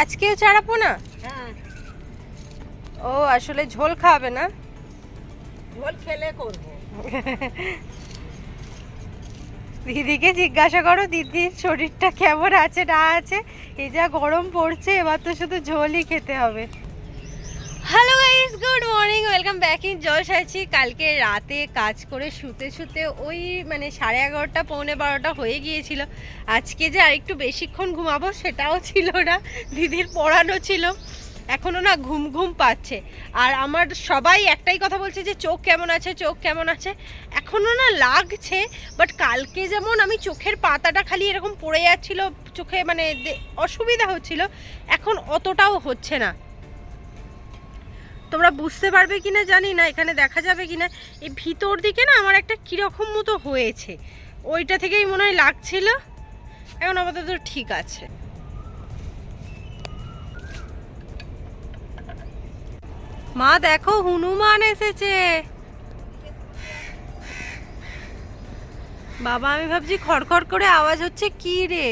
আজকেও চারাপো না? ও আসলে ঝোল খাবে না? ঝোল খেলে করব। দিদিকে জিজ্ঞাসা করো দিদির শরীরটা কেমন আছে না আছে? এই যা গরম পড়ছে এবার তো শুধু ঝোলই খেতে হবে। Guys good morning welcome back in Josh আছি কালকে রাতে কাজ করে শুতে শুতে ওই মানে সাড়ে এগারোটা, পৌনে বারোটা হয়ে গিয়েছিল। আজকে যে আরেকটু বেশিক্ষণ ঘুমাবো সেটাও ছিল না, দিদির পড়ানো ছিল। এখনও না ঘুম ঘুম পাচ্ছে। আর আমার সবাই একটাই কথা বলছে যে, চোখ কেমন আছে, চোখ কেমন আছে? এখনও না লাগছে বাট কালকে যেমন আমি চোখের পাতাটা খালি এরকম পড়ে যাচ্ছিল, চোখে মানে অসুবিধা হচ্ছিল, এখন অতটাও হচ্ছে না। তোমরা বুঝতে পারবে কি না জানি না, এখানে দেখা যাবে কি না এই ভিতর দিকে না আমার একটা কীরকম মতো হয়েছে। ওইটা থেকেই মনে হয় লাগছিল। এখন আপাতত ঠিক আছে। মা, দেখো, হনুমান এসেছে। বাবা, আমি ভাবছি খড়খড় করে আওয়াজ হচ্ছে, কি রে?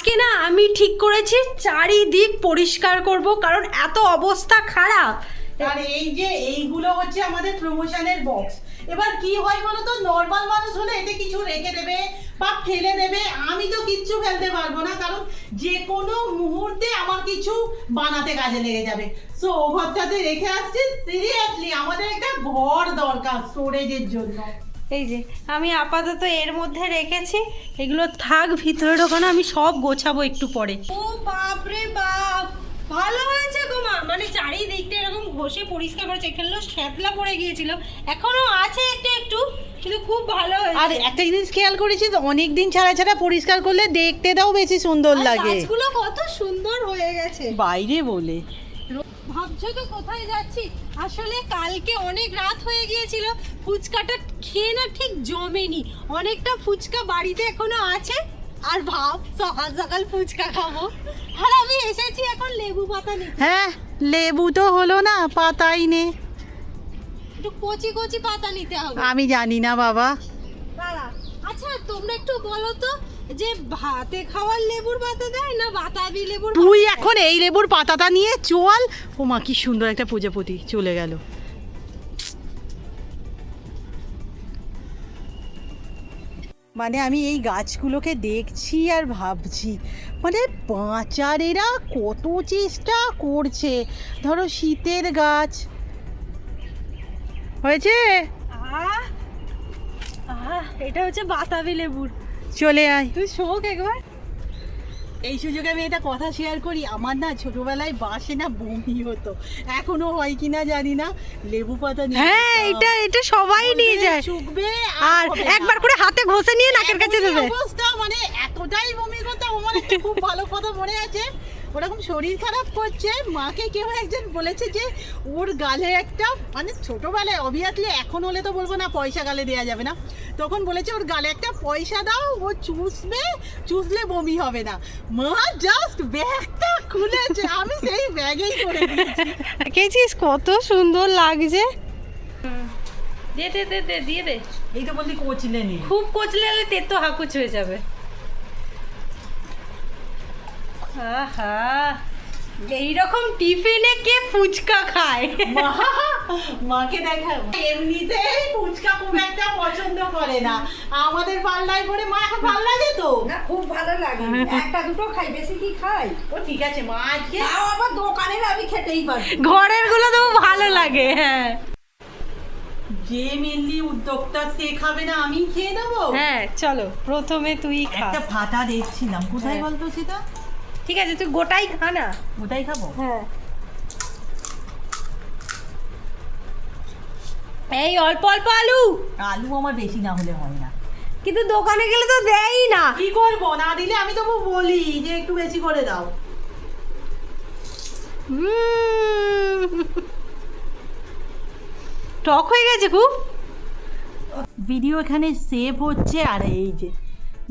আজকে না আমি ঠিক করেছি, চারিদিক পরিষ্কার করব, কারণ এত অবস্থা খারাপ। আর এই যে এইগুলো হচ্ছে আমাদের প্রমোশনের বক্স এবার কি হয় বলো তো নর্মাল মানুষ হলে এতে কিছু রেখে দেবে বা ফেলে দেবে। আমি তো কিচ্ছু ফেলতে পারব না, কারণ যে কোনো মুহূর্তে আমার কিছু বানাতে কাজে লেগে যাবে। সো ও ঘরটাতে রেখে আসছি। সিরিয়াসলি আমাদের একটা ঘর দরকার স্টোরেজের জন্য। এই যে আমি আপাতত এর মধ্যে রেখেছি। এগুলো থাক ভিতরে ঢোকানো আমি সব গোছাবো একটু পরে। ও বাপ রে বাপ! ভালো হয়েছে গো মা। মানে চারিদিকটা এরকম ঘষে পরিষ্কার করেছে। এখানে শ্যাতলা পড়ে গিয়েছিল। এখনও আছে একটু একটু কিন্তু খুব ভালো আর একটা জিনিস খেয়াল করেছিস অনেক দিন ছাড়া ছাড়া পরিষ্কার করলে দেখতেটাও বেশি সুন্দর লাগে। গাছগুলো কত সুন্দর হয়ে গেছে। বাইরে বলে। ভাবছ তো কোথায় যাচ্ছি? আসলে কালকে অনেক রাত হয়ে গিয়েছিল ফুচকাটা খেয়ে না ঠিক জমেনি। অনেকটা ফুচকা বাড়িতে এখনও আছে আর ভাব সকাল সকাল ফুচকা খাব। আর আমি এসেছি এখন লেবু পাতা নিতে। হ্যাঁ লেবু তো হলো না পাতাই নে। একটু কচি কচি পাতা নিতে হবে। আমি জানি না বাবা। দাঁড়া আচ্ছা তোমরা একটু বলো তো যে ভাতে খাওয়ার লেবুর পাতা দেয় না বাতাবি লেবুর তুই এখন এই লেবুর পাতাটা নিয়ে চল। ও মা কি সুন্দর একটা প্রজাপতি চলে গেল। মানে আমি এই গাছগুলোকে দেখছি আর ভাবছি মানে পাঁচারেরা কত চেষ্টা করছে। ধরো শীতের গাছ। হয়েছে? এটা হচ্ছে বাতাবি লেবুর। চলে আয়। তুই শোক একবার। এই সুযোগে আমি এটা কথা শেয়ার করি আমার না ছোটবেলায় বাসে না বমি হতো। এখনও হয় কিনা জানি না লেবু পাতা হ্যাঁ এটা এটা সবাই নিয়ে যায়। শুকবে আর একবার করে হাতে ঘষে নিয়ে নাকের কাছে দেবে। অবস্থা মানে এতটাই বমি করতাম আমার একটা খুব ভালো কথা মনে আছে। ওরকম শরীর খারাপ করছে মাকে কেউ একজন বলেছে যে ওর গালে একটা মানে ছোটোবেলায় অবভিয়াসলি এখন হলে তো বলব না পয়সা গালে দেওয়া যাবে না তখন বলেছে ওর গালে একটা পয়সা দাও ও চুষবে চুষলে বমি হবে না। মা জাস্ট ব্যাগটা খুলেছে আমি সেই ব্যাগেই করে দিয়েছি। কত সুন্দর লাগছে? দে দে দে দে দিয়ে দে। এই তো বললি কোচলে নি খুব কচলে তেতো হাকুচ হয়ে যাবে। এইরকম টিফিনে কে ফুচকা খায়? মা মাকে দেখা এমনিতেই ফুচকা খুব একটা পছন্দ করে না। আমাদের পাল্লায় করে মা এখন পাল্লা যেত না খুব ভালো লাগে। একটা দুটো খাই বেশি কি খাই? ও ঠিক আছে মা আজকে তাও আবার দোকানের আমি খেতেই পারি ঘরেরগুলো তো ভালো লাগে হ্যাঁ। যে মেনলি উদ্যোক্তা সে খাবে না আমি খেয়ে নেব। হ্যাঁ চলো প্রথমে তুই খা। একটা ফাটা দেখছিলাম। কোথায় হ্যাঁ। বলতো সেটা? ঠিক আছে তুই গোটাই খা না। ওটাই খাব? হ্যাঁ। এই অল্প অল্প আলু। আলু আমার বেশি না হলে হয় না। কিন্তু দোকানে গেলে তো দেয়ই না। কি করব? না দিলে আমি তবু বলি যে একটু বেশি করে দাও। টক হয়ে গেছে খুব? ভিডিও এখানে সেভ হচ্ছে আর এই যে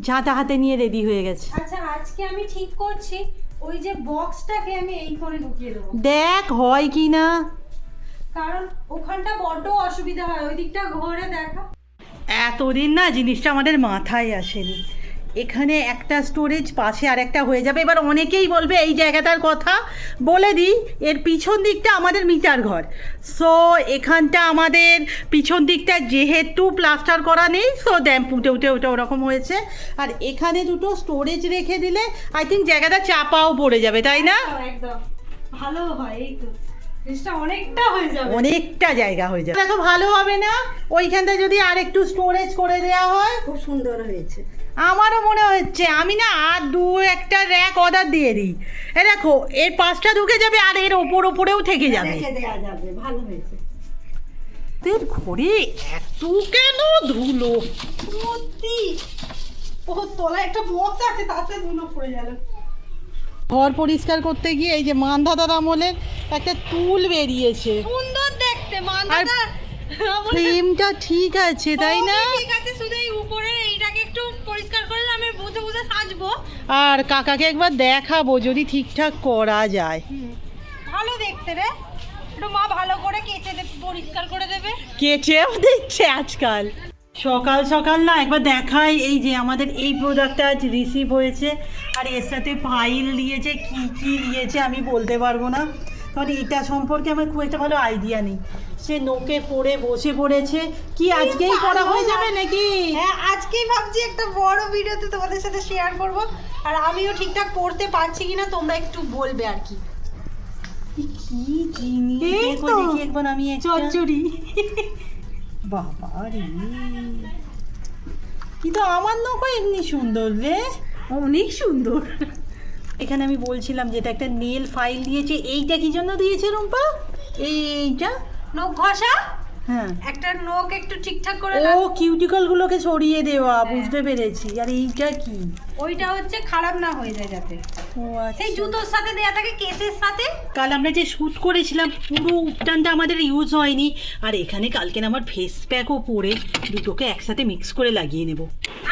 ঝাঁটা হাতে নিয়ে রেডি হয়ে গেছে। আচ্ছা আজকে আমি ঠিক করছি ওই যে বক্সটাকে আমি এই করে ঢুকিয়ে দেবো। দেখ হয় কি না? কারণ ওখানটা বড্ড অসুবিধা হয় ওই দিকটা ঘরে দেখা। এতদিন না জিনিসটা আমাদের মাথায় আসেনি। এখানে একটা স্টোরেজ পাশে আর একটা হয়ে যাবে। এবার অনেকেই বলবে এই জায়গাটার কথা বলে দিই এর পিছন দিকটা আমাদের মিটার ঘর। সো এখানটা আমাদের পিছন দিকটা যেহেতু প্লাস্টার করা নেই সো ড্যাম উঠে উঠে উঠে ওরকম হয়েছে। আর এখানে দুটো স্টোরেজ রেখে দিলে আই থিঙ্ক জায়গাটা চাপাও পড়ে যাবে তাই না? একদম ভালো হয় এই তো। অনেকটা হয়ে যাবে। অনেকটা জায়গা হয়ে যাবে। দেখো ভালো হবে না? ওইখানটা যদি আর একটু স্টোরেজ করে দেওয়া হয় খুব সুন্দর হয়েছে। আমারও মনে হচ্ছে আমি না আর দু একটা র্যাক অর্ডার দিয়ে দিই। এ দেখো এর পাঁচটা ঢুকে যাবে আর এর ওপর ওপরেও থেকে যাবে। রেখে ভালো হয়েছে। তোর ঘরে এত কেন ধুলো? সত্যি? ও তলায় একটা বক্স আছে তাতে ধুলো পড়ে গেল ঘর পরিষ্কার করতে গিয়ে এই যে মান্ধাদার আমলের একটা টুল বেরিয়েছে। সুন্দর দেখতে মান্দাটা ফ্রেমটা ঠিক আছে তাই না? ঠিক আছে সাজবো আর কাকাকে একবার দেখাবো যদি ঠিকঠাক করা যায়। ভালো দেখতে রে। একটু মা ভালো করে কেচে পরিষ্কার করে দেবে। কেচেও দিচ্ছে আজকাল। সকাল সকাল না একবার দেখাই এই যে আমাদের এই প্রোডাক্টটা আজ রিসিভ হয়েছে। আর এর সাথে ফাইল দিয়েছে কি কি দিয়েছে আমি বলতে পারব না। কারণ এটা সম্পর্কে আমার খুব একটা ভালো আইডিয়া নেই। সে নোকে পড়ে বসে পড়েছে। কি আজকেই করা হয়ে যাবে নাকি? হ্যাঁ আজকেই ভাবছি একটা বড় ভিডিওতে তোমাদের সাথে শেয়ার করব। আর আমিও ঠিকঠাক পড়তে পারছি কিনা তোমরা একটু বলবে আর কি। কি জিনিস? দেখো দেখি একবার আমি চচ্চড়ি। বাবা রে। কিন্তু আমার নৌকো এমনি সুন্দর রে। অনেক সুন্দর। এখানে আমি বলছিলাম যে এটা একটা নেল ফাইল দিয়েছে। এইটা কি জন্য দিয়েছে রুম্পা? এইটা নখ ঘষা? হ্যাঁ। একটা নখ একটু ঠিকঠাক করে ও কিউটিকল গুলোকে সরিয়ে দেওয়া বুঝতে পেরেছি। আর এইটা কি? ওইটা হচ্ছে খারাপ না হয়ে যায় যাতে। ও আচ্ছা। সেই জুতোর সাথে দেয়া থাকে কেসের সাথে? কাল আমরা যে শ্যুট করেছিলাম পুরো উপটানটা আমাদের ইউজ হয়নি। আর এখানে কালকে না আমার ফেস প্যাকও পরে দুটোকে একসাথে মিক্স করে লাগিয়ে নেব।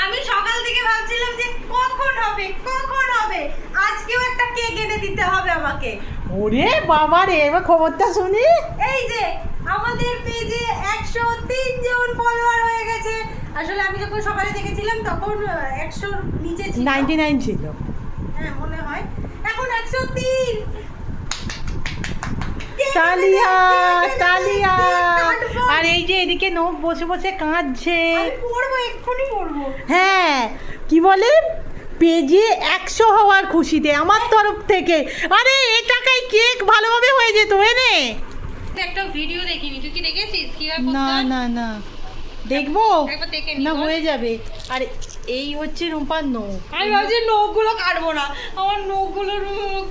আমি সকাল থেকে ভাবছিলাম যে কখন হবে কখন হবে? আজকেও একটা কেক এনে দিতে হবে আমাকে। ওরে বাবা রে এবার খবরটা শুনি। এই যে আমাদের পেজে একশো তিন জন ফলোয়ার হয়ে গেছে। আসলে আমি যখন সকালে দেখেছিলাম তখন একশোর নিচে ছিল। নাইনটি নাইন ছিল। হ্যাঁ মনে হয়। এখন একশো তিন। তালিয়া তালিয়া। আর এই যে এদিকে নোক বসে বসে কাঁদছে। পড়ব এক্ষুনি পড়ব। হ্যাঁ কি বলে? পেজে একশো হওয়ার খুশিতে আমার তরফ থেকে। আরে এ টাকায় কেক ভালোভাবে হয়ে যেত এনে একটা ভিডিও দেখিনি। তুই কি দেখেছিস? কীভাবে না না না। দেখব? নি হয়ে যাবে। আর এই হচ্ছে রুম্পার নোক আমি ভাবছি নখগুলো কাটবো না। আমার নখগুলো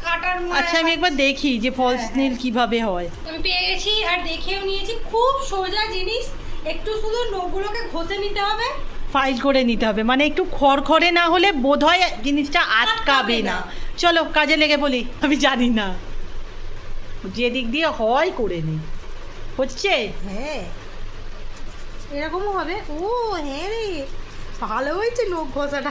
কাটার মনে আচ্ছা আমি একবার দেখি যে ফলস নীল কীভাবে হয়। আমি পেয়ে গেছি আর দেখেও নিয়েছি। খুব সোজা জিনিস। একটু শুধু নখগুলোকে ঘষে নিতে হবে। ফাইল করে নিতে হবে। মানে একটু খড়খড়ে না হলে বোধহয় জিনিসটা আটকাবে না। চলো কাজে লেগে বলি আমি জানি না। যে দিক দিয়ে হয় করে নি। হচ্ছে? হ্যাঁ। এরকমও হবে। ও হ্যাঁ রে। ভালো হয়েছে নখ ঘষাটা।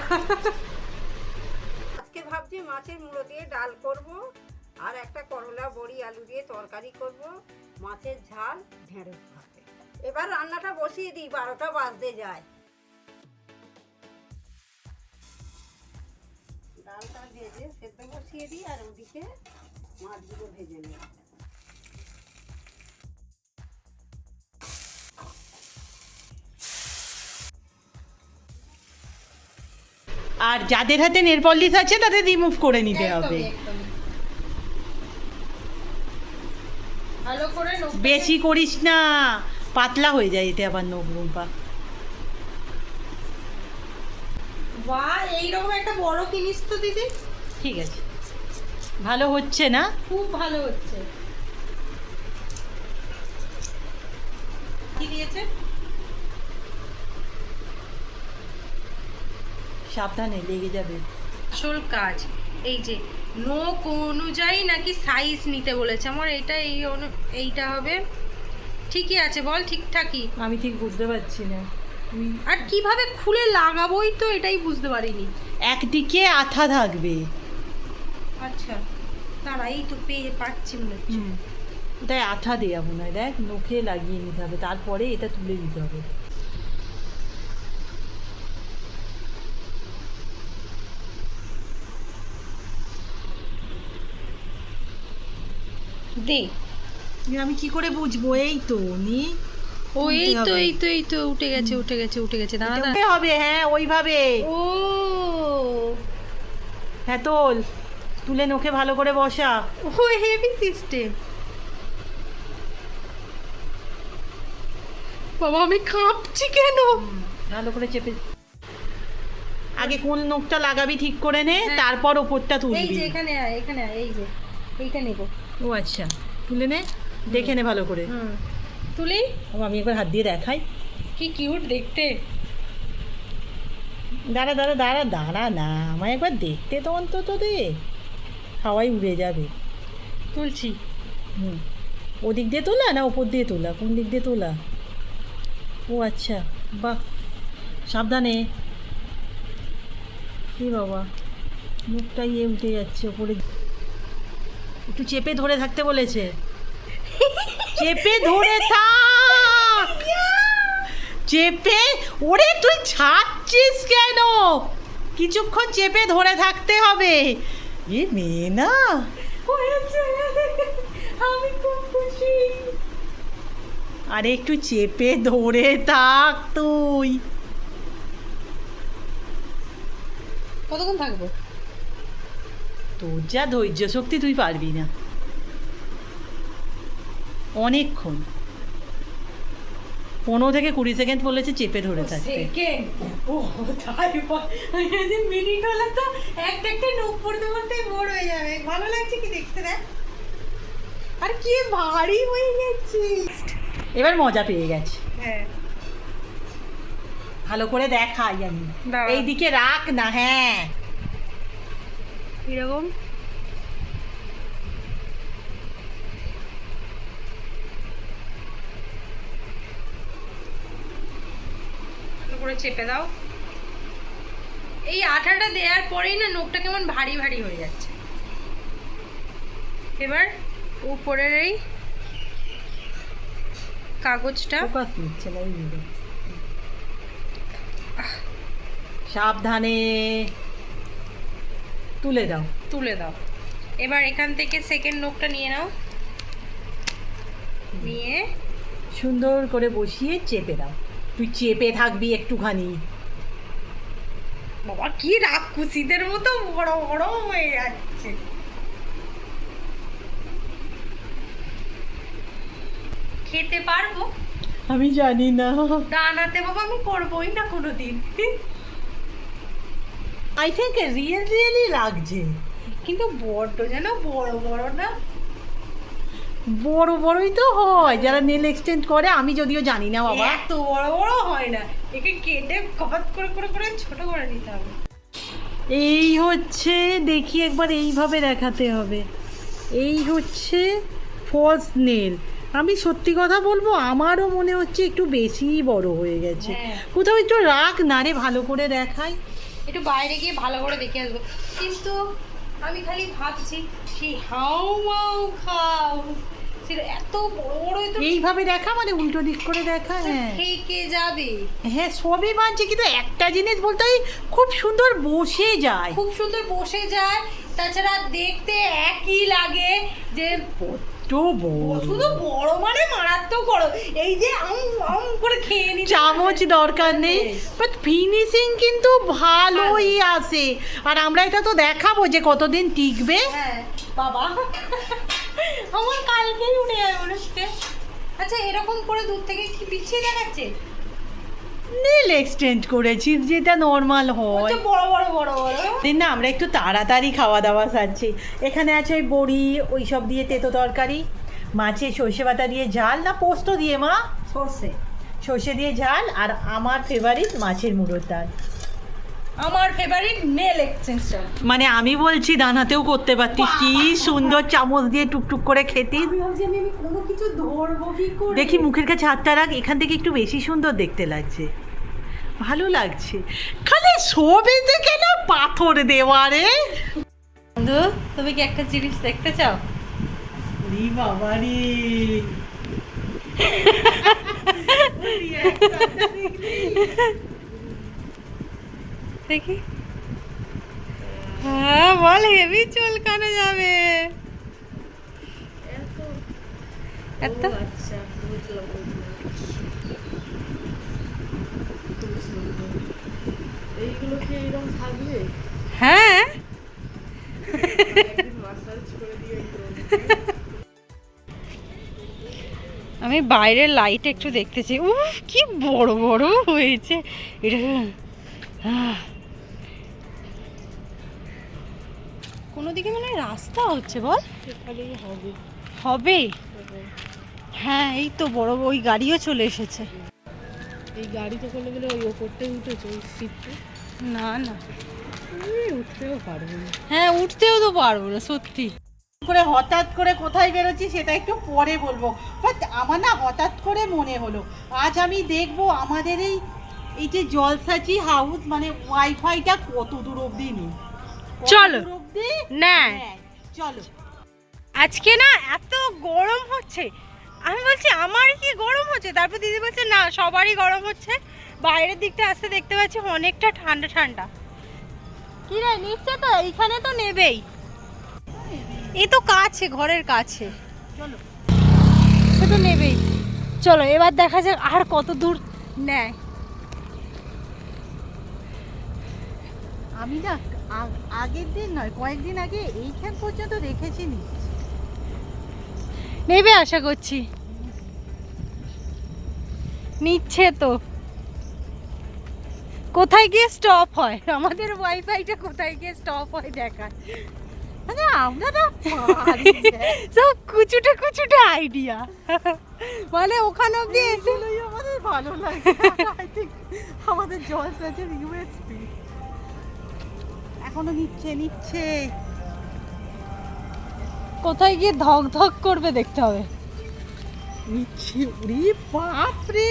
আজকে ভাবছি মাছের মুড়ো দিয়ে ডাল করব আর একটা করলা বড়ি আলু দিয়ে তরকারি করব। মাছের ঝাল ঢেঁড়স ভাতে। এবার রান্নাটা বসিয়ে দিই বারোটা বাজতে যায়। ডালটা ভেজে সেদ্ধ বসিয়ে দিই আর ওদিকে মাছগুলো ভেজে নিই। আর যাদের হাতে নেল পলিশ আছে তাদের রিমুভ করে নিতে হবে। বেশি করিস না। পাতলা হয়ে যায় এতে আবার নখ বাহ এইরকম একটা বড় কিনিস তো দিদি। ঠিক আছে। ভালো হচ্ছে না? খুব ভালো হচ্ছে। কি দিয়েছে? সাবধানে লেগে যাবে। আসল কাজ এই যে নোক অনুযায়ী নাকি সাইজ নিতে বলেছে। আমার এটা এই অনু- এইটা হবে। ঠিকই আছে বল ঠিকঠাকই। আমি ঠিক বুঝতে পারছি না। আর কীভাবে খুলে লাগাবোই তো এটাই বুঝতে পারিনি। একদিকে আঠা থাকবে। আচ্ছা তারা এই তো পেয়ে পাচ্ছি মনে হচ্ছে। তাই আঠা দেয়া মনে হয় দেখ নখে লাগিয়ে নিতে হবে তারপরে এটা তুলে নিতে হবে। দে। আমি কি করে বুঝব? এই তো নি। ও এই তো এই তো এই তো উঠে গেছে উঠে গেছে উঠে গেছে দাঁড়া দাঁড়া। হবে হ্যাঁ ওইভাবে। ও। হ্যাঁ তোল তুলে নোখে ভালো করে বসা। ও হেভি সিস্টেম বাবা আমি কাঁপছি কেন? ভালো করে চেপে। আগে কোন নখটা লাগাবি ঠিক করে নে হ্যাঁ। তারপর ওপরটা এই তুলবি যে এখানে এখানে এই যে এইটা নেব। ও আচ্ছা। তুলে নে দেখে নে ভালো করে। হুম। তুলি। আমি একবার হাত দিয়ে দেখাই। কি কিউট দেখতে। দাঁড়া দাঁড়া দাঁড়া দাঁড়া না আমায় একবার দেখতে তো অন্তত দে। হাওয়াই উড়ে যাবে। তুলছি। হুম। ওদিক দিয়ে তোলা না ওপর দিয়ে তোলা? কোন দিক দিয়ে তোলা? ও আচ্ছা বাহ। সাবধানে। কি বাবা মুখটা ইয়ে উঠে যাচ্ছে ওপরে। একটু চেপে ধরে থাকতে বলেছে। চেপে ধরে থাক। চেপে ওরে তুই ছাড়ছিস কেন? কিছুক্ষণ চেপে ধরে থাকতে হবে। এ মেয়ে না। আমি খুব খুশি। আরে একটু চেপে ধরে থাক তুই। কতক্ষণ থাকব? তোর যা ধৈর্য শক্তি তুই পারবি না। অনেকক্ষণ। পনেরো থেকে কুড়ি সেকেন্ড বলেছে চেপে ধরে থাকতে যদি মিনিট হলে তো একটা একটা নোখ পড়তে পড়তে বোর হয়ে যাবে। ভালো লাগছে কি দেখতে দেখ। আর কি ভারী হয়ে গেছে। এবার মজা পেয়ে গেছে। হ্যাঁ। ভালো করে দেখাই আমি। এইদিকে রাখ না হ্যাঁ। এরকম করে চেপে দাও। এই আঠাটা দেওয়ার পরেই না নখটা কেমন ভারী ভারী হয়ে যাচ্ছে। এবার উপরের এই কাগজটা। সাবধানে তুলে দাও। তুলে দাও। এবার এখান থেকে সেকেন্ড নোকটা নিয়ে নাও। নিয়ে সুন্দর করে বসিয়ে চেপে দাও। তুই চেপে থাকবি একটুখানি। বাবা কি রাক্ষসীদের মতো বড় বড় হয়ে যাচ্ছে। খেতে পারব? আমি জানি না। ডানাতে বাবা আমি করবোই না কোনোদিন। আই থিঙ্ক রিয়েল রিয়েলি লাগছে। কিন্তু বড্ড যেন বড় বড় না বড় বড়ই তো হয়। যারা নেল এক্সটেন্ড করে আমি যদিও জানি না বাবা। এত বড় বড় হয় না। একে কেটে কপাত করে করে করে ছোট করে নিতে হবে। এই হচ্ছে দেখি একবার এইভাবে দেখাতে হবে। এই হচ্ছে ফলস নেল আমি সত্যি কথা বলব আমারও মনে হচ্ছে একটু বেশিই বড় হয়ে গেছে। হ্যাঁ। কোথাও একটু রাখ না রে ভালো করে দেখাই। একটু বাইরে গিয়ে ভালো করে দেখে আসব। কিন্তু আমি খালি ভাবছি সে হাউ মাউ খাও। সেটা এত বড় বড় তো এইভাবে দেখা মানে উল্টো দিক করে দেখা হ্যাঁ। থেকে যাবে। হ্যাঁ সবই মানছি কিন্তু একটা জিনিস বলতে খুব সুন্দর বসে যায়। খুব সুন্দর বসে যায় তাছাড়া দেখতে একই লাগে যে বড়। শুধু বড় মানে মারাত্মক বড়। এই যে আম আম করে খেয়ে নি চামচ দরকার নেই। বাট ফিনিশিং কিন্তু ভালোই আসে আর আমরা এটা তো দেখাবো যে কতদিন টিকবে। হ্যাঁ বাবা। আমার কালকেই উঠে যাবে আচ্ছা এরকম করে দূর থেকে কি পিছিয়ে দেখাচ্ছে? নীল এক্সটেন্ড করেছি যেটা নর্মাল হয়। বড় বড় বড় বড়। দিন না আমরা একটু তাড়াতাড়ি খাওয়া দাওয়া সারছি। এখানে আছে ওই বড়ি ওই সব দিয়ে তেতো তরকারি মাছে সর্ষে বাটা দিয়ে ঝাল না পোস্ত দিয়ে মা? সর্ষে। সর্ষে দিয়ে ঝাল আর আমার ফেভারিট মাছের মুড়োর ডাল। আমার ফেভারিট নেল এক্সটেনশন মানে আমি বলছি দানাতেও করতে পারতিস। কি সুন্দর চামচ দিয়ে টুকটুক করে খেতি। কোনো কিছু ধরবো কি করে? দেখি মুখের কাছে হাতটা রাখ এখান থেকে একটু বেশি সুন্দর দেখতে লাগছে। ভালো লাগছে। খালি ছবিতে কেন পাথর দেওয়া রে? বন্ধু তুমি কি একটা জিনিস দেখতে চাও? রি বাবা রে। দেখি। হ্যাঁ বল হেভি চুলকানো যাবে। এত। আচ্ছা হ্যাঁ। আমি বাইরের লাইট একটু দেখতেছি উফ কি বড় বড় হয়েছে। এটা আহ। কোনো দিকে মানে রাস্তা হচ্ছে বল। হবে। হবে? হ্যাঁ এই তো বড় ওই গাড়িও চলে এসেছে। এই গাড়িতে করলে গেলে ওই ওপরটাই উঠেছে ওই সিটটা না না। উঠতেও পারবে না। হ্যাঁ উঠতেও তো পারব না সত্যি। করে হঠাৎ করে কোথায় বেরোচ্ছি সেটা একটু পরে বলব। বাট আমার না হঠাৎ করে মনে হলো আজ আমি দেখব আমাদের এই এই যে জলসাচি হাউস মানে ওয়াইফাইটা কত দূর অবধি নেই। চলো। না। চলো। আজকে না এত গরম হচ্ছে। আমি বলছি আমার কি গরম হচ্ছে? তারপর দিদি বলছে না সবারই গরম হচ্ছে। বাইরের দিকটা আসতে দেখতে পাচ্ছি অনেকটা ঠান্ডা ঠান্ডা। কি রে নিচ্ছে তো? এইখানে তো নেবেই। এ তো কাছে ঘরের কাছে। চলো। সে তো নেবেই। চলো এবার দেখা যাক আর কত দূর নেয়। আমি না আগের দিন নয় কয়েকদিন আগে এইখান পর্যন্ত রেখেছি নি নেবে আশা করছি। নিচ্ছে তো। কোথায় গিয়ে স্টপ হয়? আমাদের ওয়াইফাইটা কোথায় গিয়ে স্টপ হয় দেখা মানে আমরা না সব কুচুটে কুচুটে আইডিয়া মানে ওখানে অব্দি এসে আমাদের ভালো লাগে। আমাদের জলসাচের ইউএসপি এখনও নিচ্ছে নিচ্ছে। কোথায় গিয়ে ধক ধক করবে দেখতে হবে। নিচ্ছে উরি বাপ রে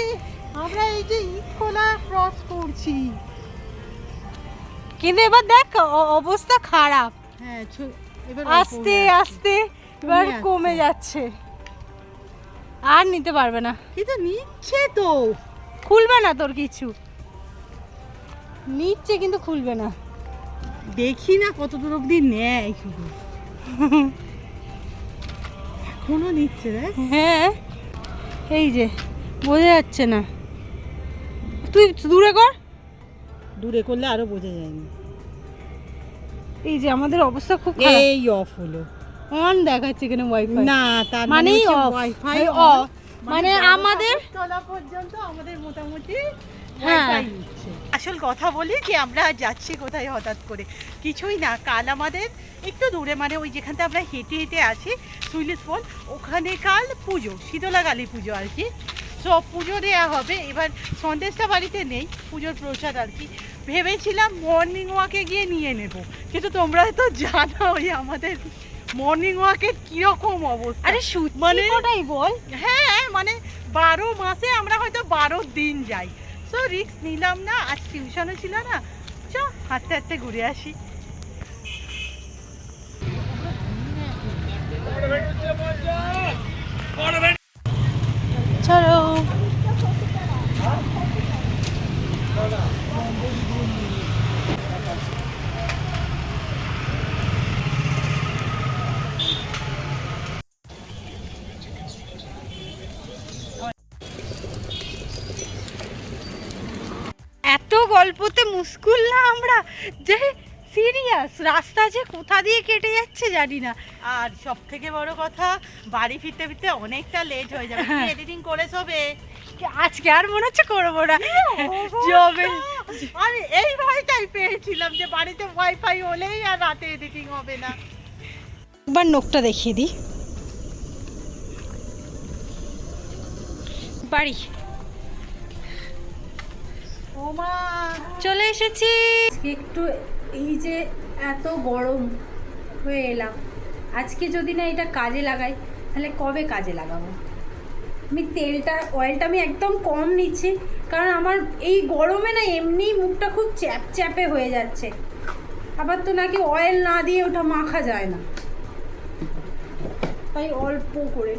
আমরা এই যে ইটখোলা ক্রস করছি। কিন্তু এবার দেখ অবস্থা খারাপ। হ্যাঁ আস্তে আস্তে এবার কমে যাচ্ছে। আর নিতে পারবে না। কিন্তু নিচ্ছে তো। খুলবে না তোর কিছু। নিচ্ছে কিন্তু খুলবে না। দেখি না কত দূর অবধি নেয় শুধু। এখনও নিচ্ছে হ্যাঁ এই যে বোঝা যাচ্ছে না। তুই দূরে কর। দূরে করলে আরও বোঝা যায়নি এই যে আমাদের অবস্থা খুব এই অফ হলো। অন দেখাচ্ছে এখানে ওয়াইফাই না তার মানে অফ ওয়াইফাই অফ মানে আমাদের তলা পর্যন্ত আমাদের মোটামুটি হ্যাঁ। আসল কথা বলি যে আমরা যাচ্ছি কোথায় হঠাৎ করে? কিছুই না কাল আমাদের একটু দূরে মানে ওই যেখানটা আমরা হেঁটে হেঁটে আছি সুইলিস ফল ওখানে কাল পুজো শীতলা কালী পুজো আর কি। সব পুজো দেওয়া হবে। এবার সন্দেশটা বাড়িতে নেই পুজোর প্রসাদ আর কি। ভেবেছিলাম মর্নিং ওয়াকে গিয়ে নিয়ে নেব কিন্তু তোমরা তো জানো ওই আমাদের মর্নিং ওয়াকের কীরকম অবস্থা। আরে মানে- বল? হ্যাঁ মানে বারো মাসে আমরা হয়তো বারো দিন যাই। তো রিস্ক নিলাম না আজ টিউশনও ছিল না। চ হাঁটতে হাঁটতে ঘুরে আসি। চলো। মুশকুল না আমরা? যে সিরিয়াস রাস্তা যে কোথা দিয়ে কেটে যাচ্ছে জানি না। আর সব থেকে বড় কথা বাড়ি ফিরতে ফিরতে অনেকটা লেট হয়ে যাবে। হ্যাঁ। এডিটিং করে সবে আজকে আর মনে হচ্ছে করব না। জবে আমি এই ভয়টাই পেয়েছিলাম যে বাড়িতে ওয়াইফাই হলেই আর রাতে এডিটিং হবে না। একবার নোকটা দেখিয়ে দিই। বাড়ি। ও মা চলে এসেছি। একটু এই যে এত গরম হয়ে এলাম, আজকে যদি না এটা কাজে লাগাই, তাহলে কবে কাজে লাগাবো? আমি তেলটা অয়েলটা আমি একদম কম নিচ্ছি, কারণ আমার এই গরমে না এমনি মুখটা খুব চ্যাপ চ্যাপে হয়ে যাচ্ছে। আবার তো নাকি অয়েল না দিয়ে ওটা মাখা যায় না। তাই অল্প করে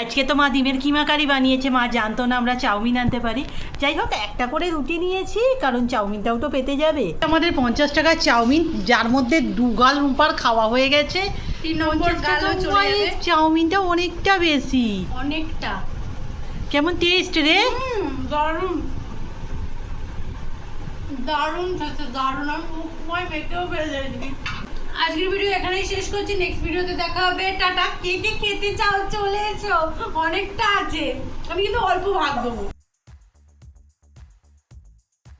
আজকে তো মা ডিমের কিমা কারি বানিয়েছে। মা জানতো না আমরা চাউমিন আনতে পারি। যাই হোক একটা করে রুটি নিয়েছি কারণ চাউমিনটাও তো পেতে যাবে। আমাদের পঞ্চাশ টাকার চাউমিন যার মধ্যে দুগাল রুপার খাওয়া হয়ে গেছে। তিন নম্বর গালও চলে ওয়াই, যাবে। চাউমিনটা অনেকটা বেশি। অনেকটা। কেমন টেস্ট রে? দারুণ দারুণ খেতে দারুণ আমি মুখময় মেখেও ফেলে আজকের ভিডিও এখানেই শেষ করছি। নেক্সট ভিডিওতে দেখা হবে। টাটা। কে কে খেতে চাও, চলে এসো। অনেকটা আছে। আমি কিন্তু অল্প ভাগ দেবো।